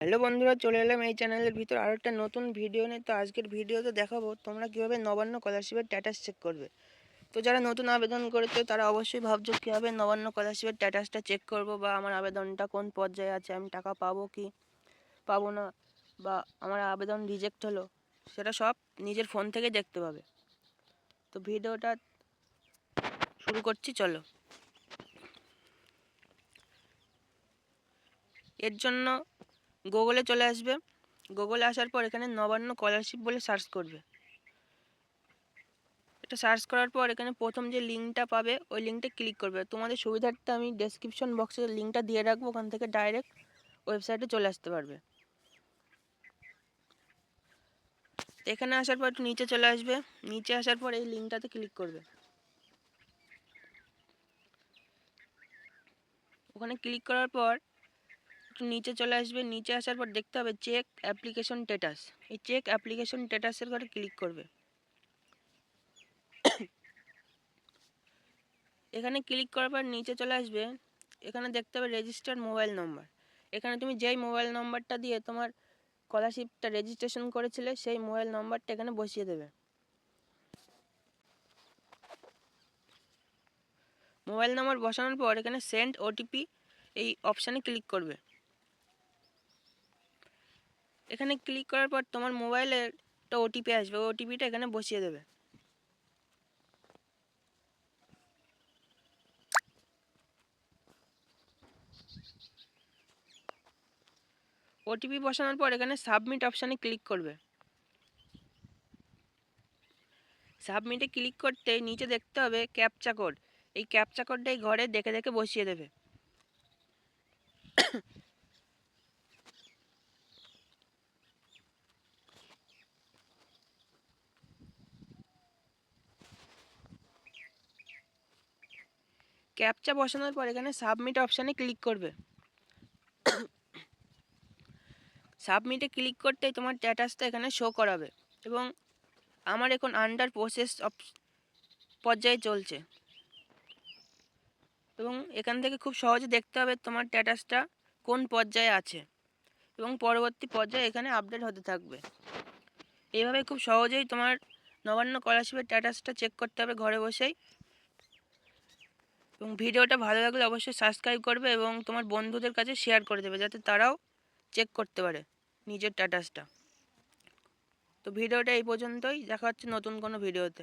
Hello বন্ধুরা, চলে এলাম এই চ্যানেলের ভিতর আরও একটা নতুন ভিডিও নিয়ে। তো আজকের ভিডিওতে দেখাবো তোমরা কীভাবে নবান্ন স্কলারশিপের স্ট্যাটাস চেক করবে। তো যারা নতুন আবেদন করেছে, তারা অবশ্যই ভাবছ কীভাবে নবান্ন স্কলারশিপের স্ট্যাটাসটা চেক করব, বা আমার আবেদনটা কোন পর্যায়ে আছে, আমি টাকা পাবো কি পাবো না, বা আমার আবেদন রিজেক্ট হলো, সেটা সব নিজের ফোন থেকে দেখতে পাবে। তো ভিডিওটা শুরু করছি, চলো। এর জন্য গুগলে চলে আসবে। গুগলে আসার পর এখানে নবান্ন স্কলারশিপ বলে সার্চ করবে। এটা সার্চ করার পর এখানে প্রথম যে লিঙ্কটা পাবে, ওই লিঙ্কটা ক্লিক করবে। তোমাদের সুবিধার্থে আমি ডেসক্রিপশন বক্সে লিঙ্কটা দিয়ে রাখব, ওখান থেকে ডাইরেক্ট ওয়েবসাইটে চলে আসতে পারবে। এখানে আসার পর একটু নিচে চলে আসবে। নিচে আসার পর এই লিঙ্কটাতে ক্লিক করবে। ওখানে ক্লিক করার পর একটু নিচে চলে আসবে, নিচে আসার পর দেখতে হবে চেক অ্যাপ্লিকেশন স্ট্যাটাস এই চেক অ্যাপ্লিকেশন স্ট্যাটাসের ঘরে ক্লিক করবে। এখানে ক্লিক করার পর নিচে চলে আসবে। এখানে দেখতে হবে রেজিস্টার্ড মোবাইল নম্বর এখানে তুমি যেই মোবাইল নম্বরটা দিয়ে তোমার স্কলারশিপটা রেজিস্ট্রেশন করেছিলে, সেই মোবাইল নম্বরটা এখানে বসিয়ে দেবে। মোবাইল নম্বর বসানোর পর এখানে সেন্ড ওটিপি এই অপশানে ক্লিক করবে। এখানে ক্লিক করার পর তোমার মোবাইলে একটা ওটিপি আসবে। ওটিপিটা এখানে বসিয়ে দেবে। ওটিপি বসানোর পর এখানে সাবমিট অপশানে ক্লিক করবে। সাবমিটে ক্লিক করতে নিচে দেখতে হবে ক্যাপচা কোড এই ক্যাপচা কোডটাই ঘরে দেখে দেখে বসিয়ে দেবে। ক্যাপচা বসানোর পর এখানে সাবমিট অপশানে ক্লিক করবে। সাবমিটে ক্লিক করতেই তোমার স্ট্যাটাসটা এখানে শো করাবে এবং আমার এখন আন্ডার প্রসেস পর্যায়ে চলছে। এবং এখান থেকে খুব সহজে দেখতে হবে তোমার স্ট্যাটাসটা কোন পর্যায়ে আছে এবং পরবর্তী পর্যায়ে এখানে আপডেট হতে থাকবে। এইভাবে খুব সহজেই তোমার নবান্ন স্কলারশিপের স্ট্যাটাসটা চেক করতে হবে ঘরে বসেই। এবং ভিডিওটা ভালো লাগলে অবশ্যই সাবস্ক্রাইব করবে এবং তোমার বন্ধুদের কাছে শেয়ার করে দেবে, যাতে তারাও চেক করতে পারে নিজের স্ট্যাটাসটা তো ভিডিওটা এই পর্যন্তই, দেখা হচ্ছে নতুন কোনো ভিডিওতে